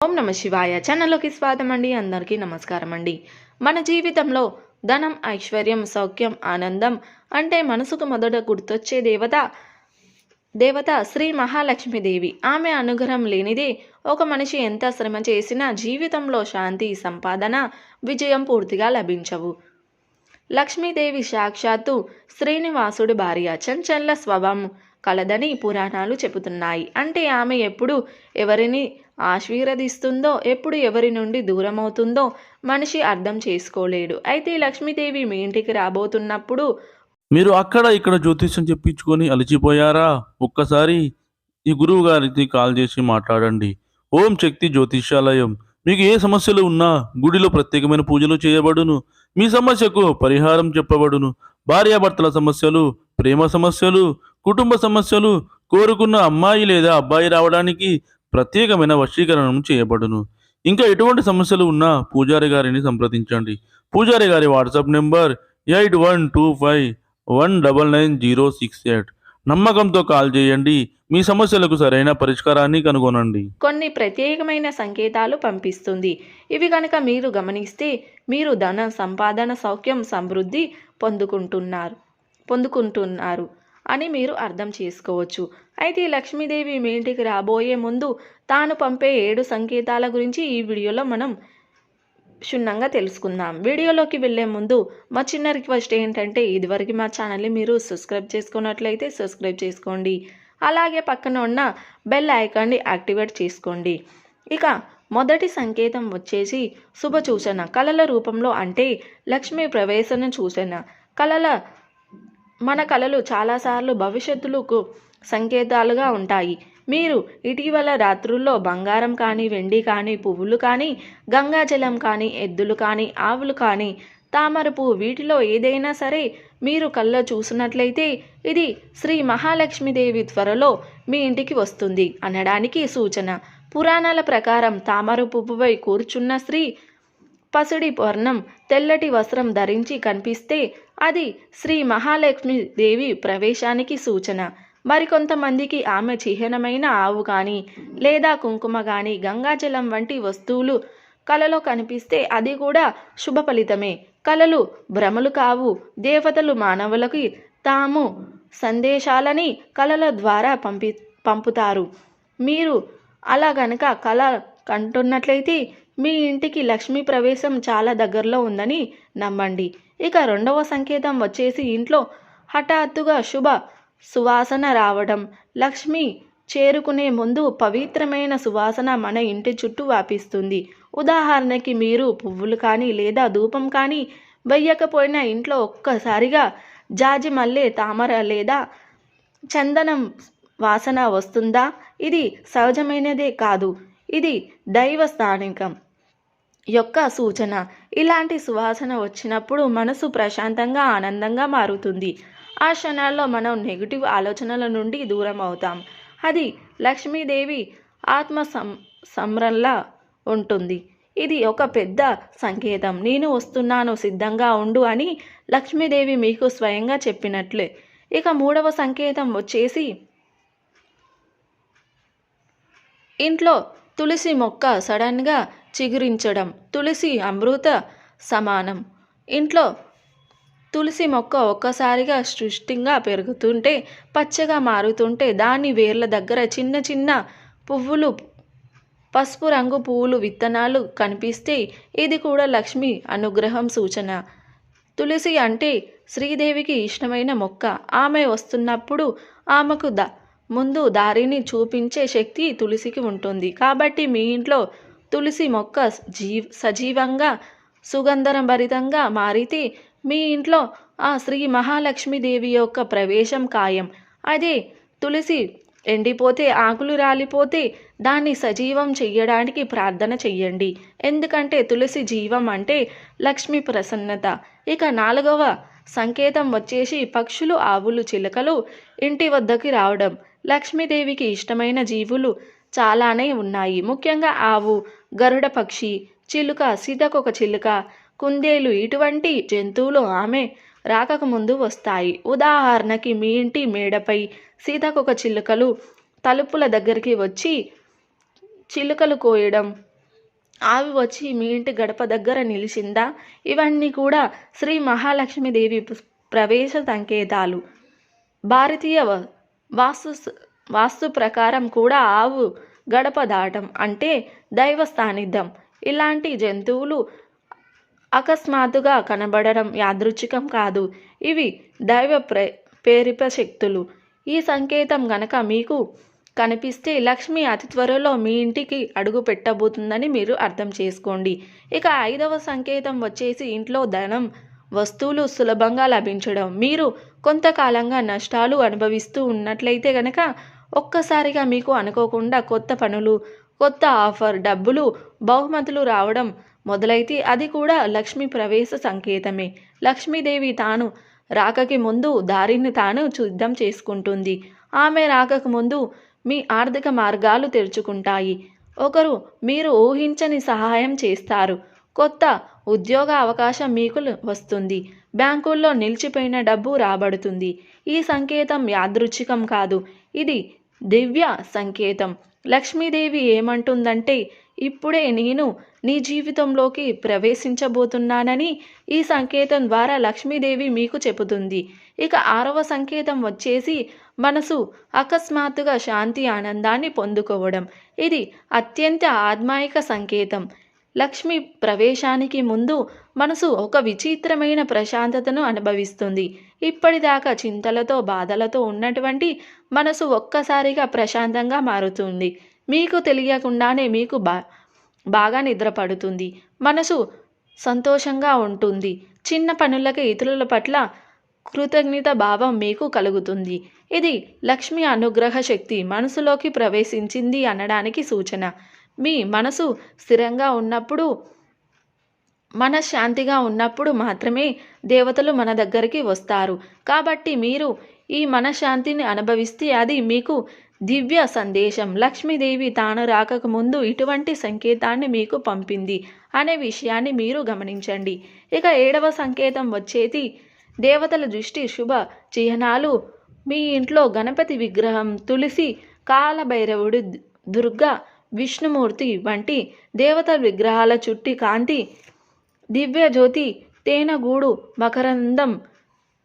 ఓం నమ శివాయ. ఛానల్లోకి స్వాగతం అండి అందరికీ నమస్కారం అండి మన జీవితంలో ధనం ఐశ్వర్యం సౌఖ్యం ఆనందం అంటే మనసుకు మొదట గుర్తొచ్చే దేవత దేవత శ్రీ మహాలక్ష్మీదేవి. ఆమె అనుగ్రహం లేనిదే ఒక మనిషి ఎంత శ్రమ చేసినా జీవితంలో శాంతి సంపాదన విజయం పూర్తిగా లభించవు. లక్ష్మీదేవి సాక్షాత్తు శ్రీనివాసుడి భార్య. చంచల్ల స్వభావం కలదని పురాణాలు చెబుతున్నాయి. అంటే ఆమె ఎప్పుడు ఎవరిని ఆశీర్వదిస్తుందో ఎప్పుడు ఎవరి నుండి దూరం అవుతుందో మనిషి అర్థం చేసుకోలేడు. అయితే లక్ష్మీదేవి మీ ఇంటికి రాబోతున్నప్పుడు మీరు అక్కడ ఇక్కడ జ్యోతిష్యం చెప్పించుకొని అలిచిపోయారా? ఒక్కసారి ఈ గురువు గారికి కాల్ చేసి మాట్లాడండి. ఓం శక్తి జ్యోతిష్యాలయం. మీకు ఏ సమస్యలు ఉన్నా గుడిలో ప్రత్యేకమైన పూజలు చేయబడును. మీ సమస్యకు పరిహారం చెప్పబడును. భార్యాభర్తల సమస్యలు ప్రేమ సమస్యలు కుటుంబ సమస్యలు కోరుకున్న అమ్మాయి లేదా అబ్బాయి రావడానికి ప్రత్యేకమైన వశీకరణం చేయబడును. ఇంకా ఎటువంటి సమస్యలు ఉన్నా పూజారి గారిని సంప్రదించండి. పూజారి గారి WhatsApp number eight one two five one double nine zero six eight. నమ్మకంతో కాల్ చేయండి. మీ సమస్యలకు సరైన పరిష్కారాన్ని కనుగొనండి. కొన్ని ప్రత్యేకమైన సంకేతాలు పంపిస్తుంది. ఇవి కనుక మీరు గమనిస్తే మీరు ధన సంపాదన సౌఖ్యం సమృద్ధి పొందుకుంటున్నారు పొందుకుంటున్నారు. అని మీరు అర్థం చేసుకోవచ్చు. అయితే ఈ లక్ష్మీదేవి మీ ఇంటికి రాబోయే ముందు తాను పంపే ఏడు సంకేతాల గురించి ఈ వీడియోలో మనం క్షుణ్ణంగా తెలుసుకుందాం. వీడియోలోకి వెళ్ళే ముందు మా చిన్న రిక్వెస్ట్ ఏంటంటే ఇదివరకు మా ఛానల్ని మీరు సబ్స్క్రైబ్ చేసుకున్నట్లయితే సబ్స్క్రైబ్ చేసుకోండి. అలాగే పక్కన ఉన్న బెల్ ఐకాన్ని యాక్టివేట్ చేసుకోండి. ఇక మొదటి సంకేతం వచ్చేసి శుభ సూచన కళల రూపంలో అంటే లక్ష్మీ ప్రవేశన సూచన కళల మన కళలు చాలాసార్లు భవిష్యత్తులకు సంకేతాలుగా ఉంటాయి. మీరు ఇటీవల రాత్రుల్లో బంగారం కానీ వెండి కానీ పువ్వులు కానీ గంగాజలం కానీ ఎద్దులు కానీ ఆవులు కానీ తామరపు వీటిలో ఏదైనా సరే మీరు కళ్ళ చూసినట్లయితే ఇది శ్రీ మహాలక్ష్మీదేవి త్వరలో మీ ఇంటికి వస్తుంది అనడానికి సూచన. పురాణాల ప్రకారం తామర పువ్వుపై కూర్చున్న స్త్రీ పసిడి వర్ణం తెల్లటి వస్త్రం ధరించి కనిపిస్తే అది శ్రీ మహాలక్ష్మీదేవి ప్రవేశానికి సూచన. మరికొంతమందికి ఆమె చిహ్నమైన ఆవు కానీ లేదా కుంకుమ కానీ గంగాజలం వంటి వస్తువులు కలలో కనిపిస్తే అది కూడా శుభ ఫలితమే. కలలు భ్రమలు కావు. దేవతలు మానవులకి తాము సందేశాలని కళల ద్వారా పంపి పంపుతారు. మీరు అలా గనక కళ కంటున్నట్లయితే మీ ఇంటికి లక్ష్మీ ప్రవేశం చాలా దగ్గరలో ఉందని నమ్మండి. ఇక రెండవ సంకేతం వచ్చేసి ఇంట్లో హఠాత్తుగా శుభ సువాసన రావడం. లక్ష్మి చేరుకునే ముందు పవిత్రమైన సువాసన మన ఇంటి చుట్టూ వ్యాపిస్తుంది. ఉదాహరణకి మీరు పువ్వులు కానీ లేదా ధూపం కానీ వెయ్యకపోయినా ఇంట్లో ఒక్కసారిగా జాజి మల్లె తామర లేదా చందనం వాసన వస్తుందా? ఇది సహజమైనదే కాదు. ఇది దైవ స్థానికం యొక్క సూచన. ఇలాంటి సువాసన వచ్చినప్పుడు మనసు ప్రశాంతంగా ఆనందంగా మారుతుంది. ఆ క్షణాల్లో మనం నెగిటివ్ ఆలోచనల నుండి దూరం అవుతాం. అది లక్ష్మీదేవి ఆత్మ సం సంరంలా ఉంటుంది. ఇది ఒక పెద్ద సంకేతం. నేను వస్తున్నాను సిద్ధంగా ఉండు అని లక్ష్మీదేవి మీకు స్వయంగా చెప్పినట్లే. ఇక మూడవ సంకేతం వచ్చేసి ఇంట్లో తులసి మొక్క సడన్గా చిగురించడం. తులసి అమృత సమానం. ఇంట్లో తులసి మొక్క ఒక్కసారిగా సృష్టిగా పెరుగుతుంటే పచ్చగా మారుతుంటే దాని వేర్ల దగ్గర చిన్న చిన్న పువ్వులు పసుపు రంగు పువ్వులు విత్తనాలు కనిపిస్తే ఇది కూడా లక్ష్మి అనుగ్రహం సూచన. తులసి అంటే శ్రీదేవికి ఇష్టమైన మొక్క. ఆమె వస్తున్నప్పుడు ఆమెకు ద ముందు దారిని చూపించే శక్తి తులసికి ఉంటుంది. కాబట్టి మీ ఇంట్లో తులసి మొక్క జీవ్ సజీవంగా సుగంధరభరితంగా మారితే మీ ఇంట్లో ఆ శ్రీ మహాలక్ష్మీదేవి యొక్క ప్రవేశం ఖాయం. అదే తులసి ఎండిపోతే ఆకులు రాలిపోతే దాన్ని సజీవం చెయ్యడానికి ప్రార్థన చెయ్యండి. ఎందుకంటే తులసి జీవం అంటే లక్ష్మి ప్రసన్నత. ఇక నాలుగవ సంకేతం వచ్చేసి పక్షులు ఆవులు చిలకలు ఇంటి వద్దకి రావడం. లక్ష్మీదేవికి ఇష్టమైన జీవులు చాలానే ఉన్నాయి. ముఖ్యంగా ఆవు గరుడ పక్షి చిలుక సీతకొక చిలుక కుందేలు ఇటువంటి జంతువులు ఆమె రాకముందు వస్తాయి. ఉదాహరణకి మీ ఇంటి మేడపై సీతకొక చిలుకలు తలుపుల దగ్గరికి వచ్చి చిలుకలు కోయడం ఆవి వచ్చి మీ ఇంటి గడప దగ్గర నిలిచిందా? ఇవన్నీ కూడా శ్రీ మహాలక్ష్మీదేవి ప్రవేశ సంకేతాలు. భారతీయ వాస్తు వాస్తు ప్రకారం కూడా ఆవు గడప దాటం అంటే దైవ సాన్నిధ్యం ఇలాంటి జంతువులు అకస్మాత్తుగా కనబడడం యాదృచ్ఛికం కాదు. ఇవి దైవ ప్రే ప్రేరిత శక్తులు ఈ సంకేతం గనక మీకు కనిపిస్తే లక్ష్మి అతి త్వరలో మీ ఇంటికి అడుగు పెట్టబోతుందని మీరు అర్థం చేసుకోండి. ఇక ఐదవ సంకేతం వచ్చేసి ఇంట్లో ధనం వస్తువులు సులభంగా లభించడం. మీరు కొంతకాలంగా నష్టాలు అనుభవిస్తూ ఉన్నట్లయితే గనక ఒక్కసారిగా మీకు అనుకోకుండా కొత్త పనులు కొత్త ఆఫర్ డబ్బులు బహుమతులు రావడం మొదలైతే అది కూడా లక్ష్మీ ప్రవేశ సంకేతమే. లక్ష్మీదేవి తాను రాకకి ముందు దారిని తాను సిద్ధం చేసుకుంటుంది. ఆమె రాకకు ముందు మీ ఆర్థిక మార్గాలు తెరుచుకుంటాయి. ఒకరు మీరు ఊహించని సహాయం చేస్తారు. కొత్త ఉద్యోగ అవకాశం మీకు వస్తుంది. బ్యాంకుల్లో నిలిచిపోయిన డబ్బు రాబడుతుంది. ఈ సంకేతం యాదృచ్ఛికం కాదు. ఇది దివ్య సంకేతం. లక్ష్మీదేవి ఏమంటుందంటే ఇప్పుడే నేను నీ జీవితంలోకి ప్రవేశించబోతున్నానని ఈ సంకేతం ద్వారా లక్ష్మీదేవి మీకు చెబుతుంది. ఇక ఆరవ సంకేతం వచ్చేసి మనసు అకస్మాత్తుగా శాంతి ఆనందాన్ని పొందుకోవడం. ఇది అత్యంత ఆత్మాయిక సంకేతం. లక్ష్మి ప్రవేశానికి ముందు మనసు ఒక విచిత్రమైన ప్రశాంతతను అనుభవిస్తుంది. ఇప్పటిదాకా చింతలతో బాధలతో ఉన్నటువంటి మనసు ఒక్కసారిగా ప్రశాంతంగా మారుతుంది. మీకు తెలియకుండానే మీకు బా బాగా నిద్రపడుతుంది. మనసు సంతోషంగా ఉంటుంది. చిన్న పనులకి ఇతరుల పట్ల కృతజ్ఞత భావం మీకు కలుగుతుంది. ఇది లక్ష్మి అనుగ్రహ శక్తి మనసులోకి ప్రవేశించింది అనడానికి సూచన. మీ మనసు స్థిరంగా ఉన్నప్పుడు మనశ్శాంతిగా ఉన్నప్పుడు మాత్రమే దేవతలు మన దగ్గరికి వస్తారు. కాబట్టి మీరు ఈ మనశ్శాంతిని అనుభవిస్తే అది మీకు దివ్య సందేశం. లక్ష్మీదేవి తాను రాకముందు ఇటువంటి సంకేతాన్ని మీకు పంపింది అనే విషయాన్ని మీరు గమనించండి. ఇక ఏడవ సంకేతం వచ్చేది దేవతల దృష్టి శుభ చిహ్నాలు. మీ ఇంట్లో గణపతి విగ్రహం తులసి కాలభైరవుడు దుర్గ దుర్గా విష్ణుమూర్తి వంటి దేవత విగ్రహాల చుట్టి కాంతి దివ్యజ్యోతి తేనగూడు తేనెగూడు మకరందం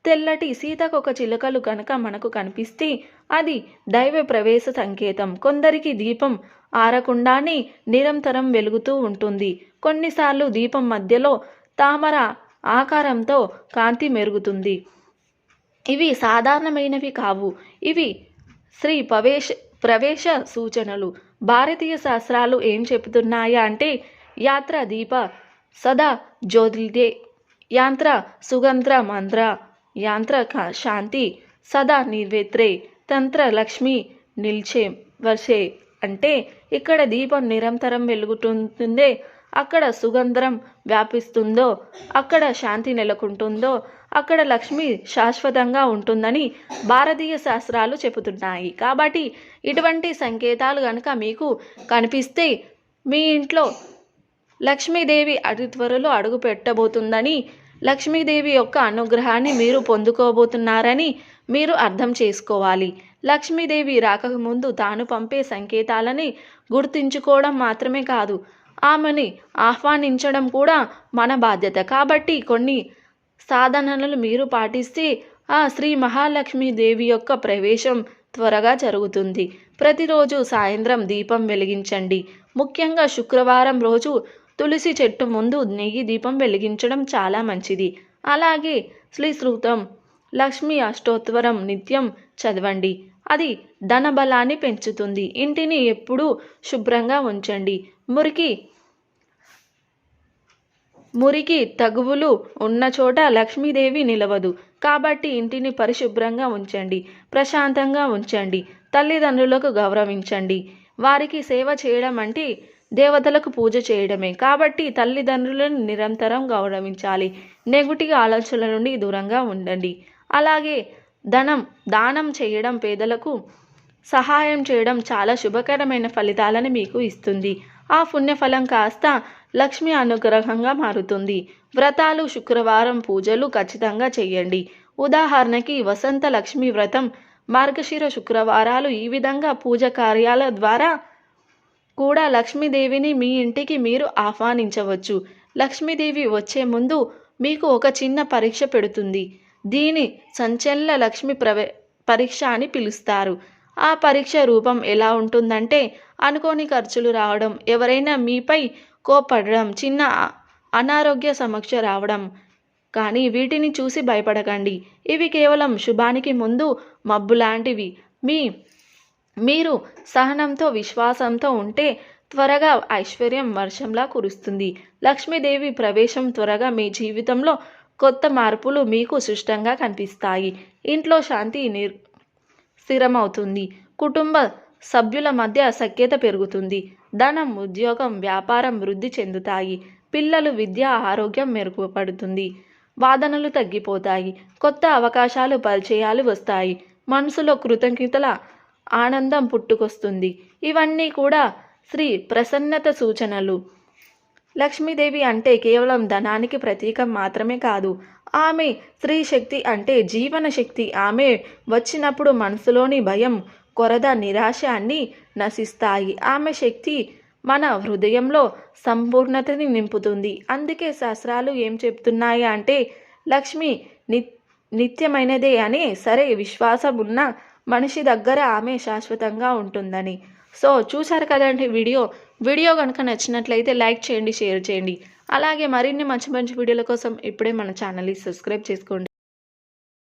తెల్లటి సీతకొక చిలుకలు కనుక మనకు కనిపిస్తే అది దైవ ప్రవేశ సంకేతం. కొందరికి దీపం ఆరకుండానే నిరంతరం వెలుగుతూ ఉంటుంది. కొన్నిసార్లు దీపం మధ్యలో తామర ఆకారంతో కాంతి మెరుగుతుంది. ఇవి సాధారణమైనవి కావు. ఇవి శ్రీ ప్రవేశ ప్రవేశ సూచనలు. భారతీయ శాస్త్రాలు ఏం చెబుతున్నాయా అంటే యాత్ర దీప సదా జ్యోతిదే యాంత్ర సుగంధ్ర మంత్ర యాంత్ర క- శాంతి సదా నిర్వేత్రే తంత్ర లక్ష్మి నిల్చే వర్షే. అంటే ఇక్కడ దీపం నిరంతరం వెలుగుతుంటుందే అక్కడ సుగంధం వ్యాపిస్తుందో అక్కడ శాంతి నెలకొంటుందో అక్కడ లక్ష్మి శాశ్వతంగా ఉంటుందని భారతీయ శాస్త్రాలు చెబుతున్నాయి. కాబట్టి ఇటువంటి సంకేతాలు కనుక మీకు కనిపిస్తే మీ ఇంట్లో లక్ష్మీదేవి అతి త్వరలో అడుగు పెట్టబోతుందని లక్ష్మీదేవి యొక్క అనుగ్రహాన్ని మీరు పొందుకోబోతున్నారని మీరు అర్థం చేసుకోవాలి. లక్ష్మీదేవి రాకముందు తాను పంపే సంకేతాలని గుర్తించుకోవడం మాత్రమే కాదు ఆమెని ఆహ్వానించడం కూడా మన బాధ్యత. కాబట్టి కొన్ని సాధనలను మీరు పాటిస్తే ఆ శ్రీ మహాలక్ష్మి దేవి యొక్క ప్రవేశం త్వరగా జరుగుతుంది. ప్రతిరోజు సాయంత్రం దీపం వెలిగించండి. ముఖ్యంగా శుక్రవారం రోజు తులసి చెట్టు ముందు నెయ్యి దీపం వెలిగించడం చాలా మంచిది. అలాగే శ్రీ సూక్తం లక్ష్మీ అష్టోత్తరం నిత్యం చదవండి. అది ధనబలాన్ని పెంచుతుంది. ఇంటిని ఎప్పుడూ శుభ్రంగా ఉంచండి. మురికి మురికి తగువులు ఉన్న చోట లక్ష్మీదేవి నిలవదు. కాబట్టి ఇంటిని పరిశుభ్రంగా ఉంచండి ప్రశాంతంగా ఉంచండి తల్లిదండ్రులకు గౌరవించండి. వారికి సేవ చేయడం అంటే దేవతలకు పూజ చేయడమే. కాబట్టి తల్లిదండ్రులను నిరంతరం గౌరవించాలి. నెగటివ్ ఆలోచనల నుండి దూరంగా ఉండండి. అలాగే ధనం దానం చేయడం పేదలకు సహాయం చేయడం చాలా శుభకరమైన ఫలితాలను మీకు ఇస్తుంది. ఆ పుణ్యఫలం కాస్త లక్ష్మి అనుగ్రహంగా మారుతుంది. వ్రతాలు శుక్రవారం పూజలు ఖచ్చితంగా చేయండి. ఉదాహరణకి వసంత లక్ష్మి వ్రతం మార్గశిర శుక్రవారాలు ఈ విధంగా పూజ కార్యాల ద్వారా కూడా లక్ష్మీదేవిని మీ ఇంటికి మీరు ఆహ్వానించవచ్చు. లక్ష్మీదేవి వచ్చే ముందు మీకు ఒక చిన్న పరీక్ష పెడుతుంది. దీని సంచలన లక్ష్మి ప్రవే పరీక్ష అని పిలుస్తారు. ఆ పరీక్ష రూపం ఎలా ఉంటుందంటే అనుకోని ఖర్చులు రావడం ఎవరైనా మీపై కోపడడం చిన్న అనారోగ్య సమస్య రావడం. కానీ వీటిని చూసి భయపడకండి. ఇవి కేవలం శుభానికి ముందు మబ్బు లాంటివి మీ మీరు సహనంతో విశ్వాసంతో ఉంటే త్వరగా ఐశ్వర్యం వర్షంలా కురుస్తుంది. లక్ష్మీదేవి ప్రవేశం త్వరగా మీ జీవితంలో కొత్త మార్పులు మీకు సుష్టంగా కనిపిస్తాయి. ఇంట్లో శాంతి నిర్ స్థిరమవుతుంది. కుటుంబ సభ్యుల మధ్య సఖ్యత పెరుగుతుంది. ధనం ఉద్యోగం వ్యాపారం వృద్ధి చెందుతాయి. పిల్లలు విద్య ఆరోగ్యం మెరుగుపడుతుంది. వాదనలు తగ్గిపోతాయి. కొత్త అవకాశాలు పరిచయాలు వస్తాయి. మనసులో కృతజ్ఞతల ఆనందం పుట్టుకొస్తుంది. ఇవన్నీ కూడా శ్రీ ప్రసన్నత సూచనలు. లక్ష్మీదేవి అంటే కేవలం ధనానికి ప్రతీకం మాత్రమే కాదు. ఆమె స్త్రీ శక్తి అంటే జీవన శక్తి. ఆమె వచ్చినప్పుడు మనసులోని భయం కొరద నిరాశ అన్నీ నశిస్తాయి. ఆమె శక్తి మన హృదయంలో సంపూర్ణతని నింపుతుంది. అందుకే శాస్త్రాలు ఏం చెప్తున్నాయి అంటే లక్ష్మి ని నిత్యమైనదే అని సరే విశ్వాసం ఉన్న మనిషి దగ్గర ఆమె శాశ్వతంగా ఉంటుందని. సో చూసారు కదండి వీడియో? వీడియో కనుక నచ్చినట్లయితే లైక్ చేయండి షేర్ చేయండి. అలాగే మరిన్ని మంచి మంచి వీడియోల కోసం ఇప్పుడే మన ఛానల్ని సబ్స్క్రైబ్ చేసుకోండి.